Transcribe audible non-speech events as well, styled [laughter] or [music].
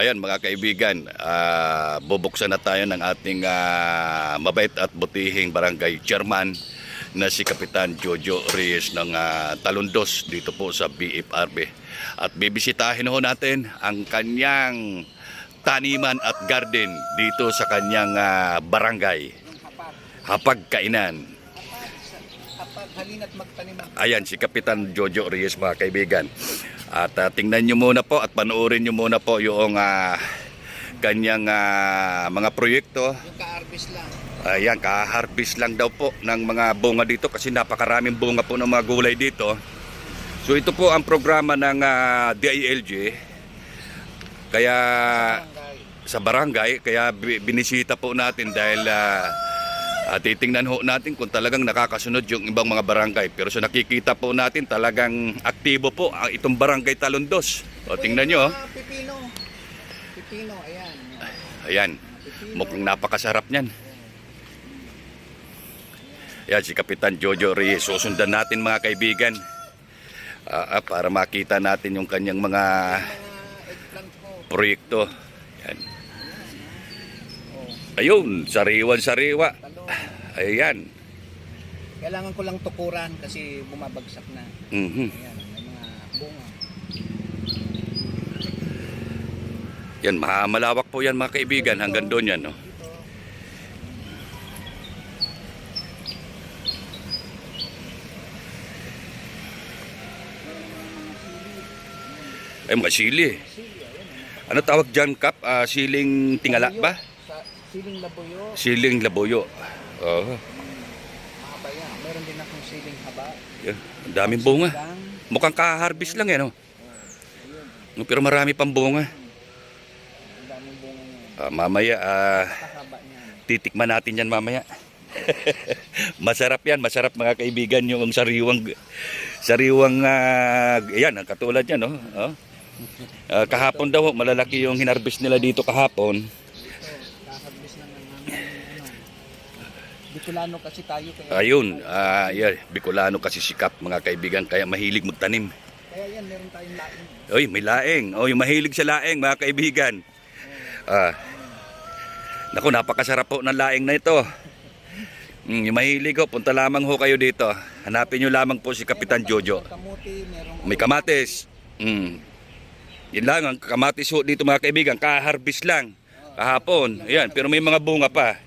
Ayan mga kaibigan, ah, bubuksan na tayo ng ating ah, mabait at butihing barangay chairman na si Kapitan Jojo Reyes ng ah, Talundos dito po sa BFRB. At bibisitahin ho natin ang kanyang taniman at garden dito sa kanyang ah, barangay. Hapag Kainan. Kapag halina't magtanim ang Ayan, si Kapitan Jojo Reyes mga kaibigan. At ah, tingnan nyo muna po at panoorin nyo muna po yung ah, kanyang ah, mga proyekto. yung ka-harvest lang. Ayan, kaharvest lang daw po ng mga bunga dito kasi napakaraming bunga po ng mga gulay dito. So ito po ang programa ng ah, DILG. Kaya Barangay. sa barangay kaya bi- binisita po natin dahil ah, ah, titingnan ho natin kung talagang nakakasunod yung ibang mga barangay pero sa nakikita po natin talagang aktibo po ang itong barangay Talondos o tingnan nyo oh. Pipino. Pipino, ayan. ayan mukhang napakasarap niyan Ayan si Kapitan Jojo Reyes susundan natin mga kaibigan ah, para makita natin yung kanyang mga proyekto Ayan. Ayun sariwan-sariwa ayan Kailangan ko lang tukuran kasi bumabagsak na. Mhm. Ayan, may mga bunga. Yan, ma- malawak po yan mga kaibigan. Hanggang doon yan. No? Dito. Ay, mga sili. Ano tawag dyan, Kap? Ah, siling tingala ba? Siling labuyo. Siling labuyo. Oo. Mahaba yan. Meron din akong siling haba. Yan, ang daming bunga. Mukhang kaharvest lang yan. No? No, Pero marami pang bunga. Ang daming bunga niya. Ah, mamaya, ah, titikman natin yan mamaya. [laughs] masarap yan, masarap mga kaibigan yung sariwang sariwang ah, yan, katulad yan, no? Oh. Ah, kahapon daw, malalaki yung hinarbis nila dito kahapon. Kakaglis na ng ano. Bicolano kasi tayo kaya. Ayun, ah, yeah, Bicolano kasi sikap mga kaibigan, kaya mahilig magtanim. Kaya yan, meron tayong laing. Oy, may laeng. Oh, yung mahilig sa laeng mga kaibigan. Ah. Naku, napakasarap po ng laeng na ito. Mm, yung mahilig ho, punta lamang ho kayo dito. Hanapin nyo lamang po si Kapitan Jojo. May kamuti, merong May kamatis. Mm. Yun lang, ang kamatis ho dito mga kaibigan, kaharvest lang. Kahapon. Ayan, pero may mga bunga pa.